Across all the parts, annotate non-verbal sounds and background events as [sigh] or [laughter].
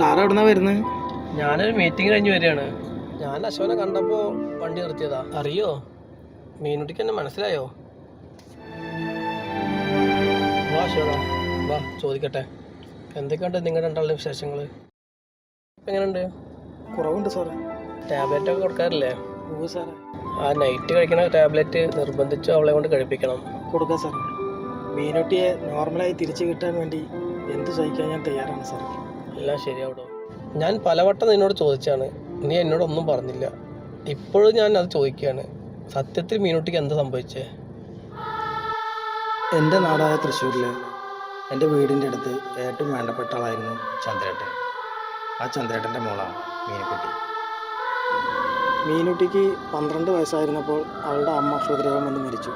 Sir എവിടുന്നാ വരുന്നത് ഞാനൊരു മീറ്റിംഗ് കഴിഞ്ഞ് വരികയാണ്. ഞാൻ അശോനെ കണ്ടപ്പോൾ വണ്ടി നിർത്തിയതാ. അറിയോ? മീനുട്ടിക്ക് എന്നെ മനസ്സിലായോ? വാ അശോക വാ ചോദിക്കട്ടെ. എന്തൊക്കെയുണ്ട് നിങ്ങളുടെ രണ്ടാളുടെ വിശേഷങ്ങൾ എങ്ങനെയുണ്ട്? കുറവുണ്ട് സാറേ. ടാബ്ലറ്റ് ഒക്കെ കൊടുക്കാറില്ലേ? ഓ സാറേ. ആ നൈറ്റ് കഴിക്കണ ടാബ്ലറ്റ് നിർബന്ധിച്ച് അവളെ കൊണ്ട് കഴിപ്പിക്കണം. കൊടുക്കാം സാറേ. മീനുട്ടിയെ നോർമലായി തിരിച്ചു കിട്ടാൻ വേണ്ടി എന്ത് സഹിക്കാൻ ഞാൻ തയ്യാറാണ് സാറേ. എല്ലാം ശരിയാവട്ടോ ഞാൻ പലവട്ടം നിന്നോട് ചോദിച്ചാണ്. നീ എന്നോടൊന്നും പറഞ്ഞില്ല. ഇപ്പോഴും ഞാൻ അത് ചോദിക്കുകയാണ്. സത്യത്തിൽ മീനുട്ടിക്ക് എന്താ സംഭവിച്ചേ? എന്റെ നാടായ തൃശ്ശൂരിൽ എന്റെ വീടിന്റെ അടുത്ത് ഏറ്റവും വേണ്ടപ്പെട്ട ആളായിരുന്നു ചന്ദ്രേട്ടൻ. ആ ചന്ദ്രേട്ടന്റെ മോളാണ് മീനുക്കുട്ടി മീനുട്ടിക്ക് പന്ത്രണ്ട് വയസ്സായിരുന്നപ്പോൾ അവളുടെ അമ്മ ഹൃദ്രോഗം വന്ന് മരിച്ചു.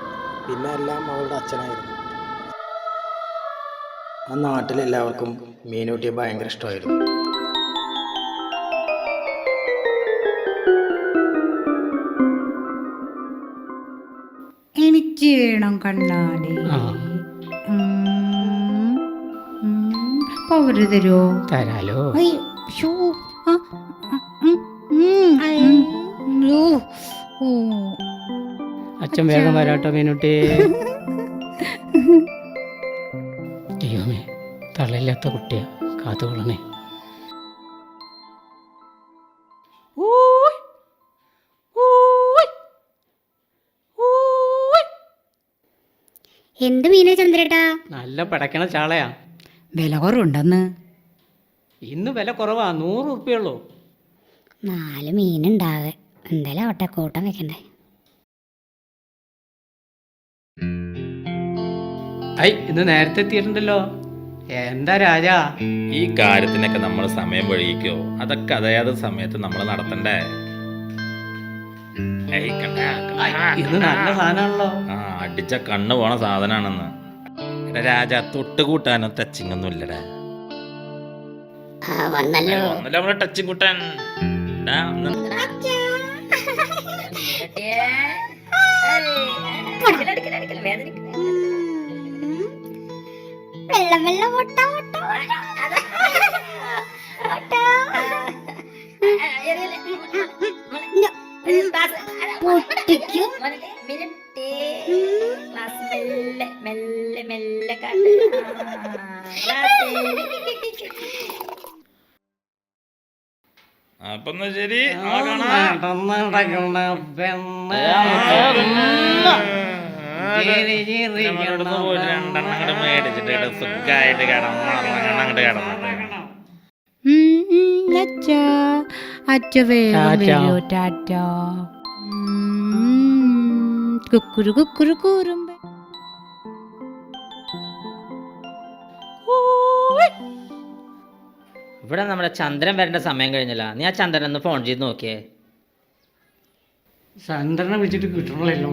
പിന്നെ എല്ലാം അവളുടെ അച്ഛനായിരുന്നു. ആ നാട്ടിലെല്ലാവർക്കും മീനൂട്ടിയെ ഭയങ്കര ഇഷ്ടമായിരുന്നു. എനിക്ക് വേണം കണ്ണാടി. തരുമോ തരാലോ. ശ്ശോ. ആ. അച്ഛൻ വേഗം വരാട്ടോ മീനുട്ടി [laughs] തള്ളയില്ലാത്ത കുട്ടിയാ. കാത്തുകൊള്ളണേ. എന്ത് മീനാ ചന്ദ്രേട്ടാ? നല്ല പടക്കണ ചാളയാ. വില കുറവുണ്ടെന്ന്. ഇന്ന് വില കുറവാ. നൂറ് ഉറുപ്പിയുള്ളൂ നാല് മീനുണ്ടാകെ എന്തായാലും ആവട്ടെ കൂട്ടം വെക്കണ്ടേ. ഐ ഇന്ന് നേരത്തെ എത്തിയിട്ടുണ്ടല്ലോ. എന്താ രാജാ ഈ കാര്യത്തിനൊക്കെ നമ്മൾ സമയം വഴിക്കോ അതൊക്കെ അതായത് സമയത്ത് നമ്മൾ നടത്തണ്ടേ നല്ല സാധനമാണല്ലോ ആ അടിച്ച കണ്ണു പോണ സാധനാണെന്ന് രാജാ രാജ തൊട്ട് കൂട്ടാനോ ടച്ചിങ് ഒന്നും ഇല്ലടാ ആ വന്നല്ലോ നമ്മൾ ടച്ചിങ് കൂട്ടാൻ വെള്ളം വെള്ളം മുട്ട മുട്ട പൊട്ടിക്കും മെല്ലെ മെല്ലെ കാട്ട് അപ്പൊ ശരി? പെണ്ണ്. ചിരി ചിരിക്കണ നമ്മളിവിടുന്ന് പോയിട്ട് രണ്ടെണ്ണം അങ്ങോട്ട് മേടിച്ചിട്ട് ഇവിടെ സുഖായിട്ട് കിടന്നു അങ്ങോട്ട് കിടന്നു. ഉം, ഉം, അച്ഛ അച്ഛ വേഗം ടാറ്റ. വരുമോ ടാറ്റ. ഉം, കുക്കുരു കുക്കുരു കൂറുമ്പ. ഇവിടെ നമ്മുടെ ചന്ദ്രൻ വരേണ്ട സമയം കഴിഞ്ഞില്ല. നീ ആ ചന്ദ്രൻ ഒന്ന് ഫോൺ ചെയ്ത് നോക്കിയേ. ചന്ദ്രനെ വിളിച്ചിട്ട് കിട്ടണല്ലോ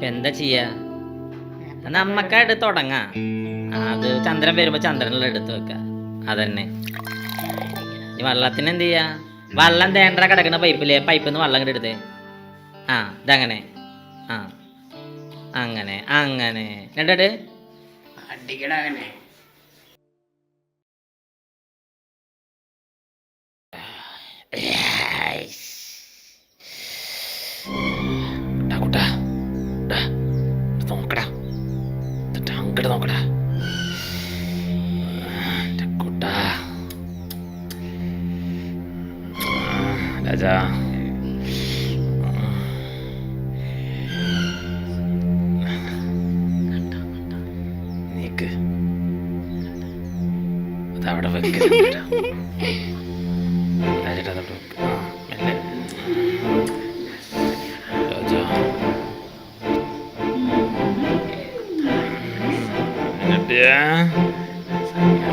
ഇപ്പൊ എന്താ ചെയ്യാ? നമ്മക്കായിട്ട് തുടങ്ങാ. അത് ചന്ദ്രൻ വരുമ്പോ ചന്ദ്രനെ എടുത്ത് വെക്ക. അതന്നെ. ഈ വെള്ളത്തിന് എന്ത് ചെയ്യാ? വള്ളം തേണ്ട കിടക്കുന്ന പൈപ്പില്ലേ? പൈപ്പിൽ നിന്ന് വെള്ളം എടുത്തേ. ആ ഇതങ്ങനെ. ആ അങ്ങനെ അങ്ങനെ. രണ്ടട് അടിക്കട അങ്ങനെ രാജാ. നീക്ക്. അതവിടെ വെക്ക്. രാജേട്ടാ അതവിടെ വെക്ക്. ആ മെല്ലെ. രാജാ. എന്നിട്ടിയാ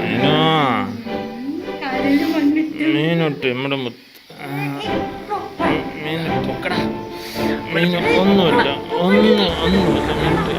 മീനോ. മീനൊട്ട് നമ്മുടെ മുത്ത് menos tocar menos honor honor honor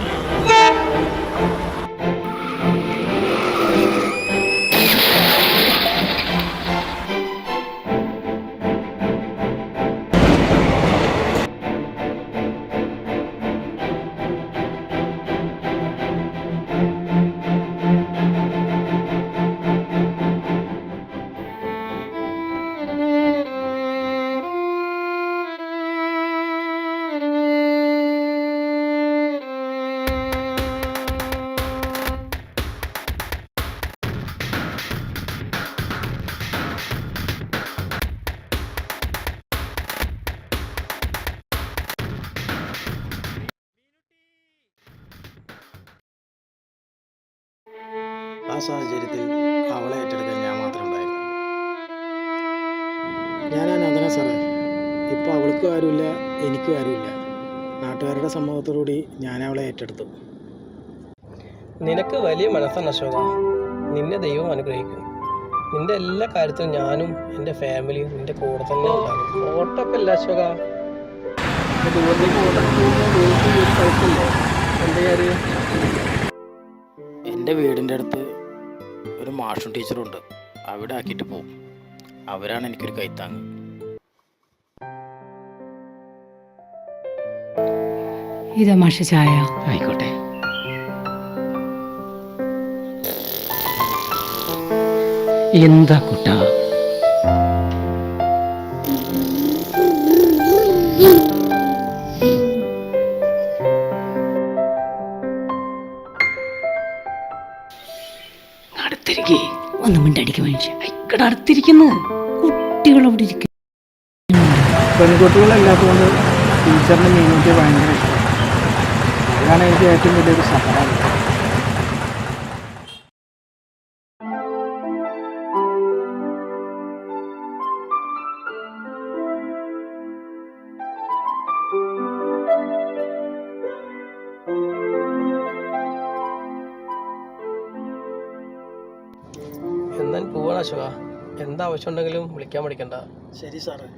സാഹചര്യത്തിൽ അവളെ ഏറ്റെടുക്കാൻ ഞാൻ മാത്രമേ ഉണ്ടായിരുന്നു. ഞാൻ നന്ദന സാറേ. ഇപ്പോൾ അവൾക്ക് ആരുമില്ല എനിക്കും ആരുമില്ല. നാട്ടുകാരുടെ സമ്മതത്തോടുകൂടി ഞാൻ അവളെ ഏറ്റെടുത്തു. നിനക്ക് വലിയ മനസ്സാണ് അശോക. നിന്നെ ദൈവം അനുഗ്രഹിക്കും. നിന്റെ എല്ലാ കാര്യത്തിലും ഞാനും എന്റെ ഫാമിലിയും നിന്റെ കൂടെ തന്നെ ഉണ്ടാകും. ഓട്ടപ്പല്ല അശോക? എന്റെ വീടിന്റെ അടുത്ത് ഒരു മാഷും ടീച്ചറും ഉണ്ട്. അവിടെ ആക്കിയിട്ട് പോകും അവരാണ് എനിക്കൊരു കൈത്താങ്ങ് ഇതാ മാഷ ചായ. ആയിക്കോട്ടെ. എന്താ കുട്ടാ? അടുത്തിരിക്കേ ഒന്ന് മിണ്ടടിക്ക് മനുഷ്യ. ഇക്കട അടുത്തിരിക്കുന്നു കുട്ടികൾ അവിടെ പെൺകുട്ടികളില്ലാത്തതുകൊണ്ട് ടീച്ചറിന് മീനൊക്കെ ഭയങ്കര ഇഷ്ടം അതാണ് എനിക്ക് ഏറ്റവും വലിയൊരു സഹായം പോവാണ് അശോക എന്താവശ്യം ഉണ്ടെങ്കിലും വിളിക്കാൻ പഠിക്കണ്ട ശരി സാറേ.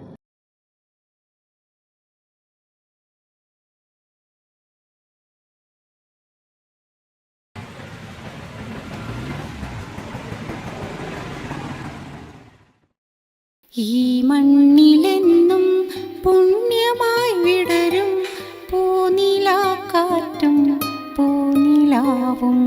ഈ മണ്ണിലെന്നും പുണ്യമായി വിടരും. പൂനിലാക്കാറ്റും പൂനിലാവും.